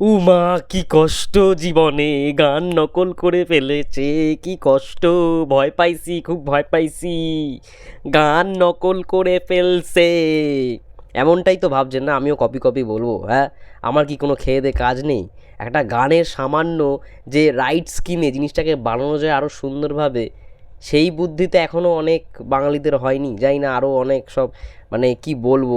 উমা, কি কষ্ট জীবনে গান নকল করে ফেলেছে, কি কষ্ট, ভয় পাইছি, খুব ভয় পাইছি। গান নকল করে ফেলছে। এমনটাই তো ভাবছেন না? আমিও কপি কপি বলব হ্যাঁ? আমার কি কোনো খেয়ে দে কাজ নেই? একটা গানের সামান্য যে রাইটস কিনে জিনিসটাকে বানানো যায় আরও সুন্দরভাবে, সেই বুদ্ধিতে এখনও অনেক বাঙালিদের হয়নি। যাই না আরও অনেক সব মানে কি বলব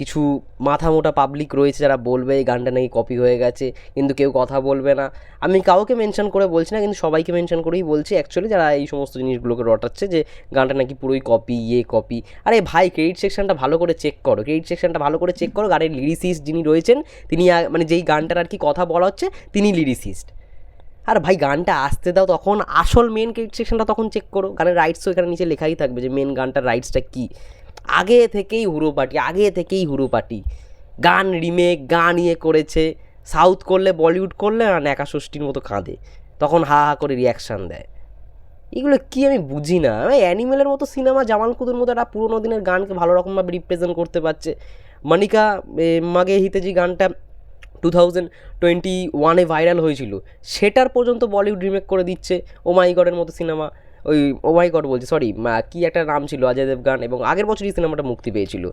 কিছু মাথা মোটা পাবলিক রয়েছে যারা বলবে এই গানটা নাকি কপি হয়ে গেছে, কিন্তু কেউ কথা বলবে না। আমি কাউকে মেনশন করে বলছি না, কিন্তু সবাইকে মেনশন করেই বলছি অ্যাকচুয়ালি যারা এই সমস্ত জিনিসগুলোকে রটাচ্ছে যে গানটা নাকি পুরোই কপি ইয়ে কপি আরে ভাই ক্রেডিট সেকশনটা ভালো করে চেক করো ক্রেডিট সেকশনটা ভালো করে চেক করো, গানের লিরিসিস্ট যিনি রয়েছেন, তিনি মানে যেই গানটার আর কি কথা বলা হচ্ছে, তিনি লিরিসিস্ট আর ভাই, গানটা আসতে দাও তখন, আসল মেন ক্রেডিট সেকশনটা তখন চেক করো, গানের রাইটসও এখানে নিচে লেখাই থাকবে যে মেন গানটার রাইটসটা কী। আগে থেকেই হুরো পার্টি, আগে থেকেই হুরো পার্টি। গান রিমেক গান ইয়ে করেছে সাউথ করলে বলিউড করলে আর একা ষষ্ঠীর মতো কাঁদে। তখন হা হা করে রিয়াকশান দেয়। এগুলো কি আমি বুঝি না। অ্যানিমেলের মতো সিনেমা জামাল কুতুর মতো একটা পুরোনো দিনের গানকে ভালো রকমভাবে রিপ্রেজেন্ট করতে পারছে। মনিকা মাগে হিতে যে গানটা টু থাউজেন্ড টোয়েন্টি ওয়ানে ভাইরাল হয়েছিল। সেটার পর্যন্ত বলিউড রিমেক করে দিচ্ছে। ও মাই গডের মতো সিনেমা ওই, ও মাই গড বলছি সরি কী একটা নাম ছিল অজয় দেবগান এবং আগের বছরই সিনেমাটা মুক্তি পেয়েছিল।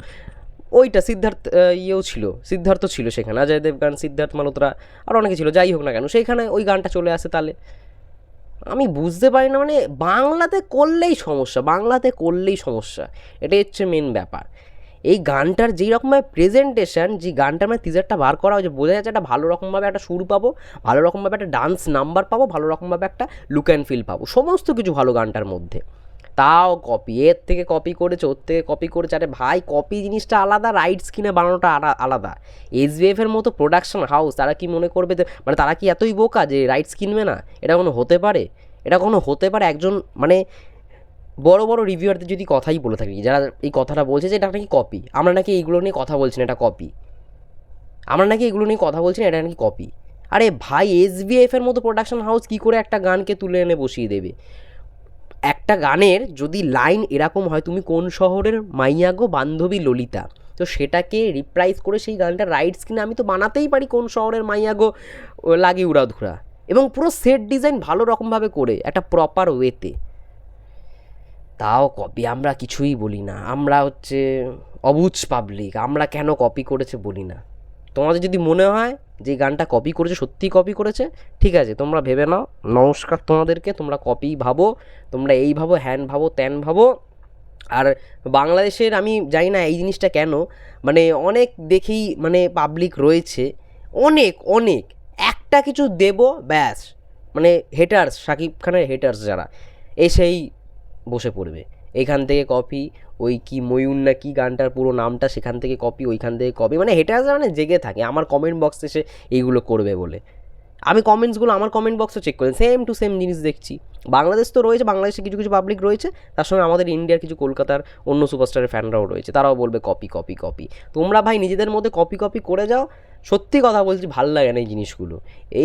ওইটা সিদ্ধার্থ ইয়েও ছিল, সিদ্ধার্থ ছিল সেখানে অজয় দেবগান সিদ্ধার্থ মালোত্রা আর অনেকে ছিল, যাই হোক না কেন সেইখানে ওই গানটা চলে আসে তাহলে আমি বুঝতে পারি না মানে বাংলাতে করলেই সমস্যা, বাংলাতে করলেই সমস্যা, এটাই হচ্ছে মেন ব্যাপার। এই গানটার যেই রকমভাবে প্রেজেন্টেশন যে গানটার মানে টিজারটা বার করা হয়েছে, বোঝা যাচ্ছে একটা ভালো রকমভাবে একটা সুর পাবো, ভালো রকমভাবে একটা ডান্স নাম্বার পাবো, ভালো রকমভাবে একটা লুক অ্যান্ড ফিল পাবো, সমস্ত কিছু ভালো গানটার মধ্যে। তাও কপি এর থেকে কপি করেছে, ওর থেকে কপি করেছে, আরে ভাই কপি জিনিসটা আলাদা রাইটস কিনে বানানোটা আলা- আলাদা। এসবিএফ এর মতো প্রোডাকশন হাউস তারা কি মনে করবে মানে তারা কি এতই বোকা যে রাইটস কিনবে না? এটা কোনো হতে পারে? এটা কোনো হতে পারে একজন মানে বড় বড় রিভিউয়ারদের যদি কথাই বলে থাকি, যারা এই কথাটা বলছে যে এটা নাকি কপি আমরা নাকি এইগুলো নিয়ে কথা বলছি না, এটা কপি আমরা নাকি এগুলো নিয়ে কথা বলছি না, এটা নাকি কপি আরে ভাই এসবিএফ এর মতো প্রোডাকশন হাউস কী করে একটা গানকে তুলে এনে বসিয়ে দেবে? একটা গানের যদি লাইন এরকম হয়, তুমি কোন শহরের মাইয়া গো বান্ধবী ললিতা? তো সেটাকে রিপ্রাইজ করে সেই গানটা রাইটস কিনে আমি তো বানাতেই পারি কোন শহরের মাইয়া গো, ও লাগে উড়াধুরা। এবং পুরো সেট ডিজাইন ভালো রকমভাবে করে, একটা প্রপার ওয়েতে তাও কপি আমরা কিছুই বলি না। আমরা হচ্ছে অবুজ পাবলিক আমরা কেন কপি করেছে বলি না। তোমাদের যদি মনে হয় যে গানটা কপি করেছে, সত্যিই কপি করেছে, ঠিক আছে, তোমরা ভেবে নাও। নমস্কার তোমাদেরকে, তোমরা কপি ভাবো, তোমরা এই ভাবো, হ্যান ভাবো, ত্যান ভাবো। আর বাংলাদেশের আমি জানি না এই জিনিসটা কেন মানে অনেক দেখেই মানে পাবলিক রয়েছে। অনেক অনেক, একটা কিছু দেব, ব্যাস। মানে হেটার্স শাকিব খানের হেটার্স যারা, এসেই বসে পড়বে। এখান থেকে কপি ওই কি ময়ূর না কি গানটার পুরো নামটা সেখান থেকে কপি ওইখান থেকে কপি মানে হেটার্স মানে জেগে থাকে, আমার কমেন্ট বক্সে এসে এইগুলো করবে বলে। আমি কমেন্টসগুলো আমার কমেন্ট বক্সও চেক করি সেম টু সেম জিনিস দেখছি। বাংলাদেশ তো রয়েছে, বাংলাদেশে কিছু কিছু পাবলিক রয়েছে, তার সঙ্গে আমাদের ইন্ডিয়ার কিছু কলকাতার অন্য সুপারস্টারের ফ্যানরাও রয়েছে, তারাও বলবে কপি কপি কপি তোমরা ভাই নিজেদের মধ্যে কপি কপি করে যাও সত্যি কথা বলছি, ভালো লাগে না এই জিনিসগুলো।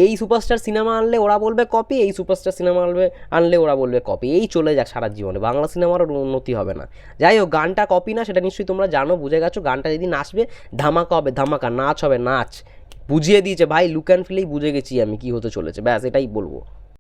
এই সুপারস্টার সিনেমা আনলে ওরা বলবে কপি এই সুপারস্টার সিনেমা আনবে, আনলে ওরা বলবে কপি এই চলে যাক সারা জীবনে, বাংলা সিনেমার উন্নতি হবে না। যাই হোক, গানটা কপি না, সেটা নিশ্চয়ই তোমরা জানো, বুঝে গেছো, গানটা যেদিন আসবে, ধামাকা হবে, ধামাকা, নাচ হবে, নাচ। বুঝিয়ে দিয়েছে, ভাই লুক অ্যান্ড ফিলেই বুঝে গেছি আমি, কী হতে চলেছে, ব্যাস, এটাই বলব।